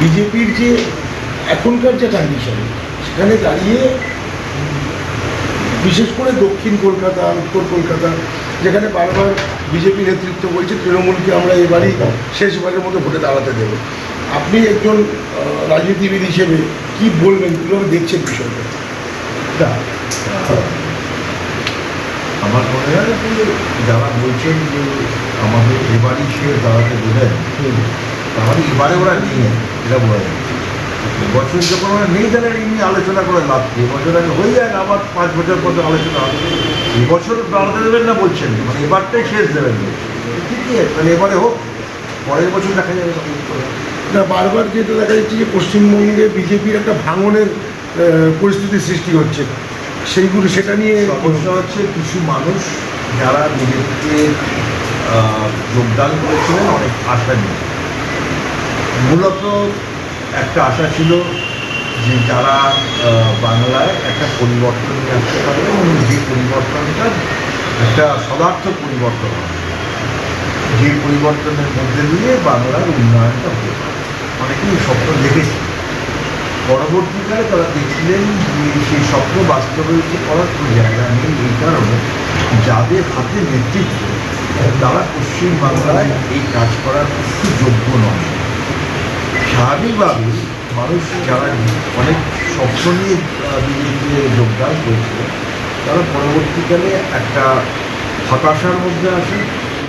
বিজেপির যে এখনকার যে কন্ডিশন সেখানে দাঁড়িয়ে বিশেষ করে দক্ষিণ কলকাতা, উত্তর কলকাতা, যেখানে বারবার বিজেপি নেতৃত্ব বলছে, তৃণমূলকে আমরা এবারই শেষবারের মতো ভোটে দাঁড়াতে দেবো। আপনি একজন রাজনীতিবিদ হিসেবে কি বলবেন? কীভাবে দেখছেন বিষয়টা? আমার মনে হয় যারা বলছেন যে আমাদের এবারই সে দাঁড়াতে দেবেন তাহলে এবারে ওরা নিয়ে এটা বলা যায় বছর যখন ওরা নেই তাহলে এই নিয়ে আলোচনা করে লাভ কি? বছর আগে হয়ে যায় আবার পাঁচ বছর পর আলোচনা হবে। এবছর দাঁড়াতে দেবেন না বলছেন মানে এবারটাই শেষ দেবেন। ঠিকই আছে তাহলে এবারে হোক পরের বছর দেখা যাবে তখন। না বারবার যেটা দেখা যাচ্ছে যে পশ্চিমবঙ্গে বিজেপির একটা ভাঙনের পরিস্থিতি সৃষ্টি হচ্ছে। সেইগুলো সেটা নিয়ে সমস্যা হচ্ছে কিছু মানুষ যারা বিজেপিতে যোগদান করেছিলেন অনেক আশা নিয়ে। মূলত একটা আশা ছিল যে যারা বাংলায় একটা পরিবর্তন নিয়ে আসতে পারবে এবং যে পরিবর্তনটা একটা সদার্থ পরিবর্তন যে পরিবর্তনের মধ্যে দিয়ে বাংলার উন্নয়নটা হবে। অনেকেই এই স্বপ্ন দেখেছে। পরবর্তীকালে তারা দেখছিলেন যে সেই স্বপ্ন বাস্তবায়িত করার কোনো জায়গা নেই, এই কারণে যাদের হাতে নেতৃত্ব, তারা পশ্চিমবাংলায় এই কাজ করার যোগ্য নয় স্বাভাবিকভাবে মানুষ যারা অনেক স্বপ্ন নিয়ে বিজেপিতে যোগদান করেছিল তারা পরবর্তীকালে একটা হতাশার মধ্যে আসে